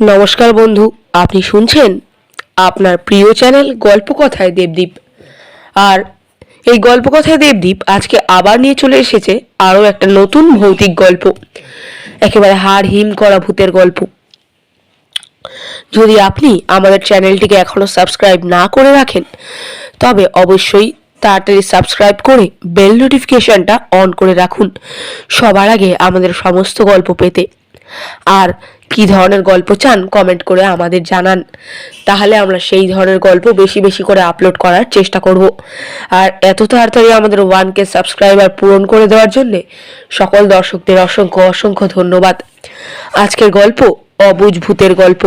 নমস্কার বন্ধু, আপনি শুনছেন আপনার প্রিয় চ্যানেল গল্প কথায় দেবদীপ। আর এই গল্প কথায় দেবদীপ আজকে আবার নিয়ে চলে এসেছে আরও একটা নতুন ভৌতিক গল্প, একেবারে হাড় হিম করা ভূতের গল্প। যদি আপনি আমাদের চ্যানেলটিকে এখনও সাবস্ক্রাইব না করে রাখেন, তবে অবশ্যই তাড়াতাড়ি সাবস্ক্রাইব করে বেল নোটিফিকেশনটা অন করে রাখুন, সবার আগে আমাদের সমস্ত গল্প পেতে। আর কি ধরনের গল্প চান কমেন্ট করে আমাদের জানান। তাহলে আমরা সেই ধরনের গল্প বেশি বেশি করে আপলোড করার চেষ্টা করব। আর এত তাড়াতাড়ি আমাদের ওয়ান কে সাবস্ক্রাইবার পূরণ করে দেওয়ার জন্য সকল দর্শকদের অসংখ্য অসংখ্য ধন্যবাদ। আজকের গল্প অবুঝ ভূতের গল্প,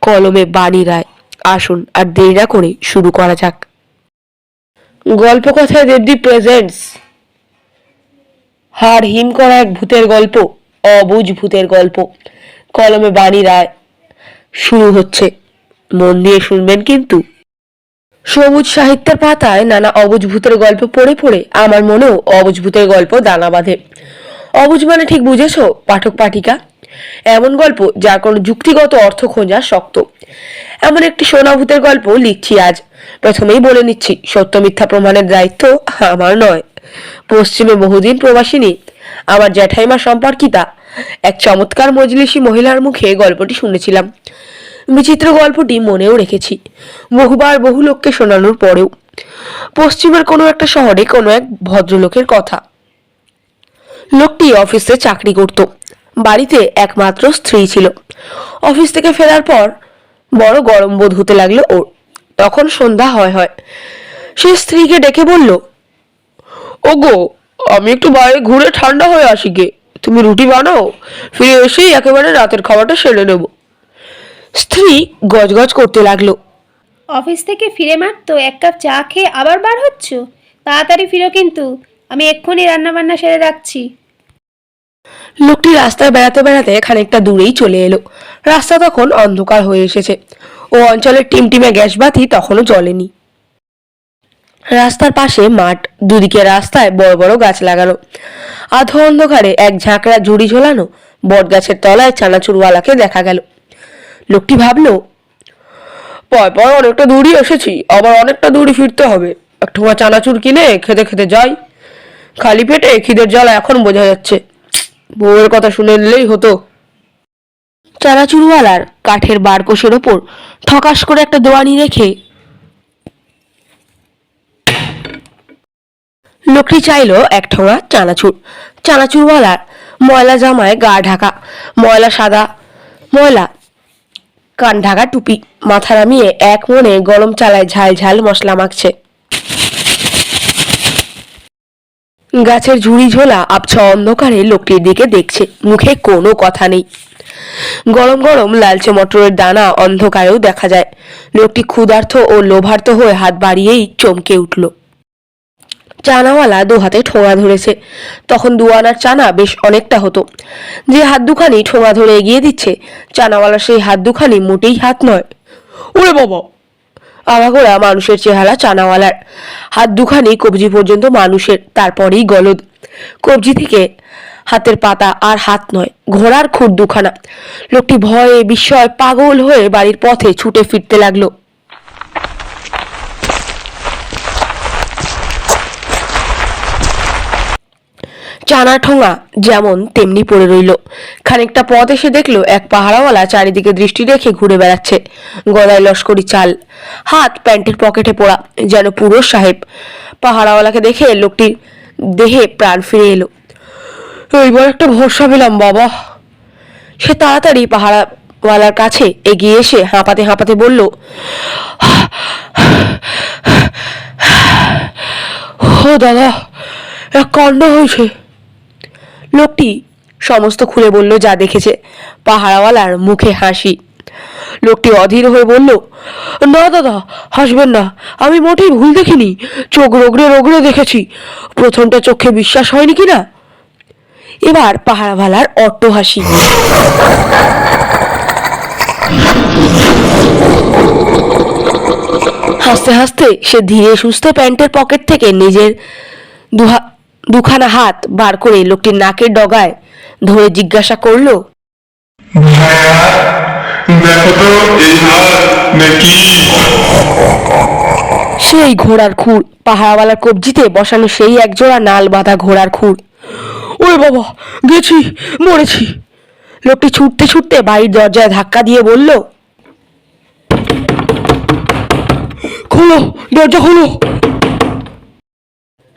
কলমে বাণী রায়। আসুন আর দেরি না করে শুরু করা যাক। গল্প কথায় দেবদীপ প্রেজেন্টস হাড় হিম করা এক ভূতের গল্প, অবুঝ ভূতের গল্প। কলমে বাণী রায়। শুরু হচ্ছে। মন দিয়ে শুনবেন কিন্তু। সবুজ সাহিত্যের পাতায় নানা অবুজভূতের গল্প পড়ে পড়ে আমার মনেও অবুঝ ভূতের গল্প দানা বাঁধে। অবুঝ মানে ঠিক বুঝেছ, পাঠক পাঠিকা। এমন গল্প যার কোনো যুক্তিগত অর্থ খোঁজা শক্ত। এমন একটি সোনাভূতের গল্প লিখছি আজ। প্রথমেই বলে নিচ্ছি, সত্য মিথ্যা প্রমাণের দায়িত্ব আমার নয়। পশ্চিমে বহুদিন প্রবাসিনী, আমার জ্যাঠাইমা সম্পর্কিতা এক চমৎকার মজলিসি মহিলার মুখে গল্পটি শুনেছিলাম। বিচিত্র গল্পটি মনেও রেখেছি। বহুবার বহু লোককে শোনানোর পরেও। পশ্চিমের কোনো একটা শহরে কোনো এক ভদ্রলোকের কথা। লোকটি অফিসে চাকরি করত। বাড়িতে একমাত্র স্ত্রী ছিল। অফিস থেকে ফেরার পর বড় গরম বোধ হতে লাগল ওর। তখন সন্ধ্যা হয় হয়। সে স্ত্রীকে ডেকে বলল, ওগো, আমি একটু বাইরে ঘুরে ঠান্ডা হয়ে আসি গে। তুমি রুটি বানাও ফিরে এসেই একেবারে রাতের খাবারটা সেরে নেব। স্ত্রী গজগজ করতে লাগল। অফিস থেকে ফিরে মাত্র এক কাপ চা খেয়ে আবার বার হচ্ছ? তাড়াতাড়ি ফিরো কিন্তু আমি এক্ষুনি রান্নাবান্না সেরে রাখছি। লোকটি রাস্তায় বেড়াতে বেড়াতে খানিকটা দূরেই চলে এলো। রাস্তা তখন অন্ধকার হয়ে এসেছে। ও অঞ্চলের টিমটিমে গ্যাস বাতি তখনও জ্বলেনি। রাস্তার পাশে মাঠ, দুদিকে রাস্তায় বড় বড় গাছ লাগানো। আধো অন্ধকারে এক ঝাঁকড়া ঝুড়ি ঝোলানো বট গাছের তলায় চানাচুরওয়ালাকে দেখা গেল। লোকটি ভাবলো, পর পর অনেকটা দূরই এসেছি, আবার অনেকটা দূরই ফিরতে হবে। এক ঠোঙা চানাচুর কিনে খেতে খেতে যাই। খালি পেটে খিদের জ্বালা এখন বোঝা যাচ্ছে। বউয়ের কথা শুনে নিলেই হতো। চানাচুরওয়ালার কাঠের বারকোষের ওপর ঠকাস করে একটা দোয়ানি রেখে লোকটি চাইলো এক ঠোঙা চানাচুর। চানাচুরওয়ালার ময়লা জামায় গা ঢাকা, ময়লা সাদা, ময়লা কান ঢাকা টুপি, মাথা নামিয়ে এক মনে গরম চালায় ঝাল ঝাল মশলা মাখছে। গাছের ঝুড়ি ঝোলা আবছা অন্ধকারে লোকটির দিকে দেখছে, মুখে কোনো কথা নেই। গরম গরম লালচে মটরের দানা অন্ধকারেও দেখা যায়। লোকটি ক্ষুধার্ত ও লোভার্ত হয়ে হাত বাড়িয়েই চমকে উঠল। চানাওয়ালা দু হাতে ঠোঙা ধরেছে। তখন দুয়ানার চানা বেশ অনেকটা হতো। যে হাত দুখানি ঠোঙা ধরে এগিয়ে দিচ্ছে, চানাওয়ালা সেই হাত দুখানি মোটেই হাত নয়। ওরে বাবা! আগাগোড়া মানুষের চেহারা চানাওয়ালার। হাত দুখানি কবজি পর্যন্ত মানুষের, তারপরেই গলদ। কবজি থেকে হাতের পাতা আর হাত নয়, ঘোড়ার খুর দুখানা। লোকটি ভয়ে বিস্ময় পাগল হয়ে বাড়ির পথে ছুটে ফিরতে লাগল। চানা ঠোঙা যেমন তেমনি পড়ে রইল। খানিকটা পথ এসে দেখল এক পাহারাওয়ালা চারিদিকে দৃষ্টি রেখে ঘুরে বেড়াচ্ছে। গদায় লস্করি চাল, হাত প্যান্টের পকেটে পড়া, যেন পুরো সাহেব। পাহারাওয়ালাকে দেখে লোকটির দেহে প্রাণ ফিরে এলো। এইবার একটা ভরসা পেলাম, বাবা। সে তাড়াতাড়ি পাহারাওয়ালার কাছে এগিয়ে এসে হাঁপাতে হাঁপাতে বলল, ও দাদা, এক কাণ্ড হয়েছে। লোকটি সমস্ত খুলে বলল, যা দেখেছে। পাহারাওয়ালার মুখে হাসি। লোকটি অধীর হয়ে বলল, না দাদা, হাসবেন না। আমি মোটেই ভুল দেখিনি। চোখ রোগড়ে রোগড়ে দেখেছি। প্রথমটা চোখে বিশ্বাস হয়নি কি না এবার পাহারাওয়ালার অট্ট হাসি। হাসতে হাসতে সে ধীরে সুস্থ প্যান্টের পকেট থেকে নিজের দুহা দুখানা হাত বার করে লোকটির নাকের ডগায় ধরে জিজ্ঞাসা করল সেই ঘোড়ার খুর, পাহাড়ওয়ালার কবজিতে বসানো সেই একজোড়া নাল বাঁধা ঘোড়ার খুর। ওরে বাবা, গেছি, মরেছি। লোকটি ছুটতে ছুটতে বাড়ির দরজায় ধাক্কা দিয়ে বলল, খোলো, দরজা খোলো।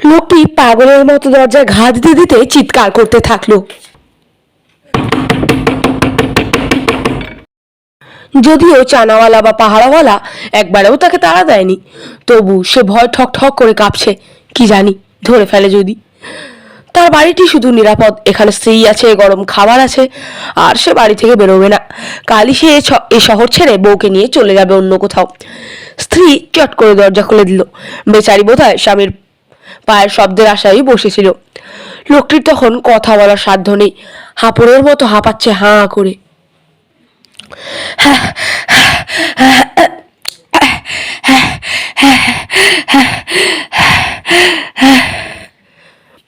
লোকটি পাগলের মতো দরজায় ঘা দিতে দিতে চিৎকার করতে থাকল। যদিও চানাওয়ালা বা পাহাড়াওয়ালা একবারেও তাকে তাড়া দেয়নি, তবু সে ভয় ঠক ঠক করে কাঁপছে, কি জানি, ধরে ফেলে যদি। তার বাড়িটি শুধু নিরাপদ, এখানে স্ত্রী আছে, গরম খাবার আছে, আর সে বাড়ি থেকে বেরোবে না। কালই সে এ শহর ছেড়ে বউকে নিয়ে চলে যাবে অন্য কোথাও। স্ত্রী চট করে দরজা খুলে দিল। বেচারি বোধহয় স্বামীর পায়ের শব্দের আশায় বসেছিল। লোকটির তখন কথা বলার সাধ্য নেই। হাঁপড়ের মতো হাঁপাচ্ছে হাঁ করে।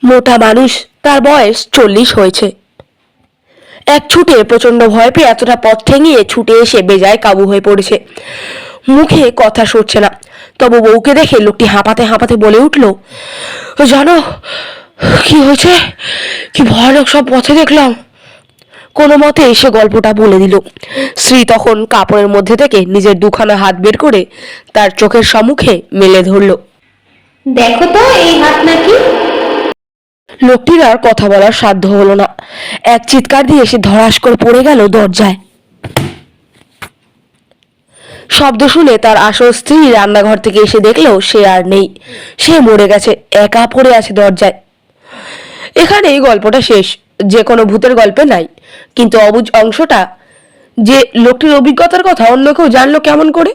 মোটা মানুষ, তার বয়স চল্লিশ হয়েছে। এক ছুটে প্রচণ্ড ভয় পেয়ে এতটা পথ ঠেঙিয়ে ছুটে এসে বেজায় কাবু হয়ে পড়েছে। মুখে কথা সরছে না। তবু বউকে দেখে লোকটি হাঁপাতে হাঁপাতে বলে উঠল জানো কি হয়েছে? কি ভয়ানক সব পথে দেখলাম। কোনো মতে এসে গল্পটা বলে দিল। স্ত্রী তখন কাপড়ের মধ্যে থেকে নিজের দুখানা হাত বের করে তার চোখের সম্মুখে মেলে ধরলো। দেখো তো এই হাত নাকি। লোকটির আর কথা বলার সাধ্য হলো না। এক চিৎকার দিয়ে সে ধরাস করে পড়ে গেল দরজায়। শব্দ শুনে তার আসল স্ত্রী রান্নাঘর থেকে এসে দেখলেও সে আর নেই। সে মরে গেছে, একা পড়ে আছে দরজায়। এখানে এই গল্পটা শেষ, যে কোনো ভূতের গল্পে নাই। কিন্তু অবুজ অংশটা, যে লোকটির অভিজ্ঞতার কথা অন্য কেউ জানলো কেমন করে?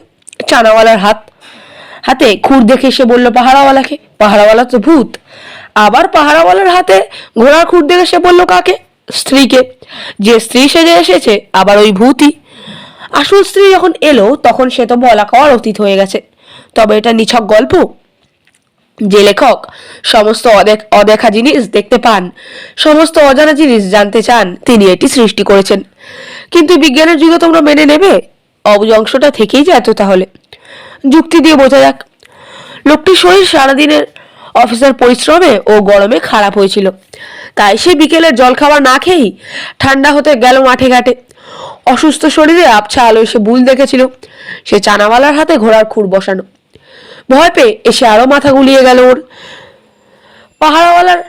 চানাওয়ালার হাত, হাতে খুর দেখে সে বলল, পাহারাওয়ালাকে, পাহারাওয়ালা তো ভূত। আবার পাহারাওয়ালার হাতে ঘোড়ার খুর দেখে সে বলল, কাকে? স্ত্রীকে। যে স্ত্রী সেজে এসেছে, আবার ওই ভূতই। আসল স্ত্রী যখন এলো, তখন সে তো বলা কওয়ার অতীত হয়ে গেছে। তবে এটা নিছক গল্প? যে লেখক সমস্ত অদেখ জিনিস দেখতে পান, সমস্ত অজানা জিনিস জানতে চান, তিনি এটি সৃষ্টি করেছেন। কিন্তু বিজ্ঞানের যুগে তোমরা মেনে নেবে? অবুজ অংশটা থেকেই যেত তাহলে। যুক্তি দিয়ে বোঝা যাক। লোকটির শরীর সারাদিনের অফিসের পরিশ্রমে ও গরমে খারাপ হয়েছিল। তাই সে বিকেলের জলখাবার না খেয়েই ঠান্ডা হতে গেল মাঠে ঘাটে। অসুস্থ শরীরে আবছা আলোয় সে বুল দেখেছিল। সে চানাওয়ালার হাতে ঘোড়ার খুর বসানো। ভয় পেয়ে এসে আরও মাথা গুলিয়ে গেল ওর। পাহাড়াওয়ালার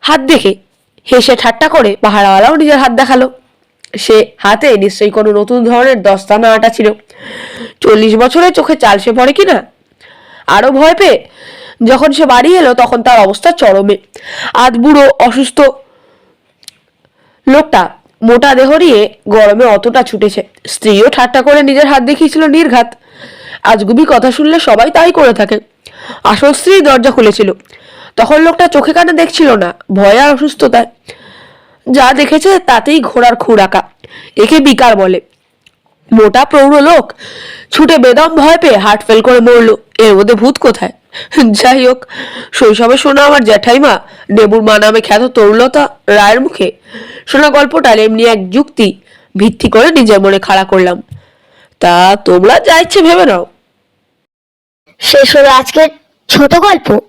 হাত দেখে হেসে ঠাট্টা করে পাহাড়াওয়ালাও নিজের হাত দেখাল। সে হাতে নিশ্চয়ই কোনো নতুন ধরনের দস্তানা আটা ছিল। চল্লিশ বছরে চোখে চালসে পড়ে কিনা? আরও ভয় পেয়ে যখন সে বাড়ি এলো, তখন তার অবস্থা চরমে। আধ বুড়ো অসুস্থ লোকটা মোটা দেহ নিয়ে গরমে অতটা ছুটেছে। স্ত্রীও ঠাট্টা করে নিজের হাত দেখিয়েছিল নির্ঘাত। আজগুবি কথা শুনলে সবাই তাই করে থাকে। আসল স্ত্রী দরজা খুলেছিল। তখন লোকটা চোখে কানে দেখছিল না, ভয় আর অসুস্থতায়। যা দেখেছে তাতেই ঘোড়ার খুরাকা একে বিকার বলে। মোটা প্রৌঢ় লোক ছুটে বেদম ভয় পেয়ে হার্ট ফেল করে মরলো। এর মধ্যে ভূত কোথায়? যাই হোক, শৈশবে শোনা আমার জ্যাঠাইমা নেবুর মা নামে খ্যাত তরুলতা রায়ের মুখে। শোনা গল্পটা এমনি এক যুক্তি ভিত্তি করে নিজের মনে খাড়া করলাম। তা তোমরা যা ইচ্ছে ভেবে নাও। শেষ হলো আজকের ছোট গল্প?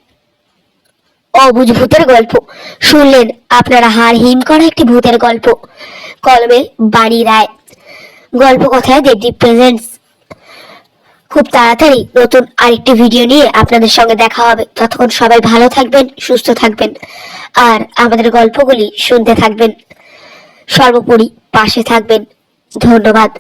অবুঝ ভূতের গল্প। শুনলেন আপনারা হাড় হিম করা একটি ভূতের গল্প। কলমে বাড়ি রায় গল্প কথায় দেবদীপ প্রেজেন্টস খুব তাড়াতাড়ি নতুন আরেকটি ভিডিও নিয়ে আপনাদের সঙ্গে দেখা হবে। ততক্ষণ সবাই ভালো থাকবেন, সুস্থ থাকবেন। আর আমাদের গল্পগুলি শুনতে থাকবেন। সর্বোপরি পাশে থাকবেন। ধন্যবাদ।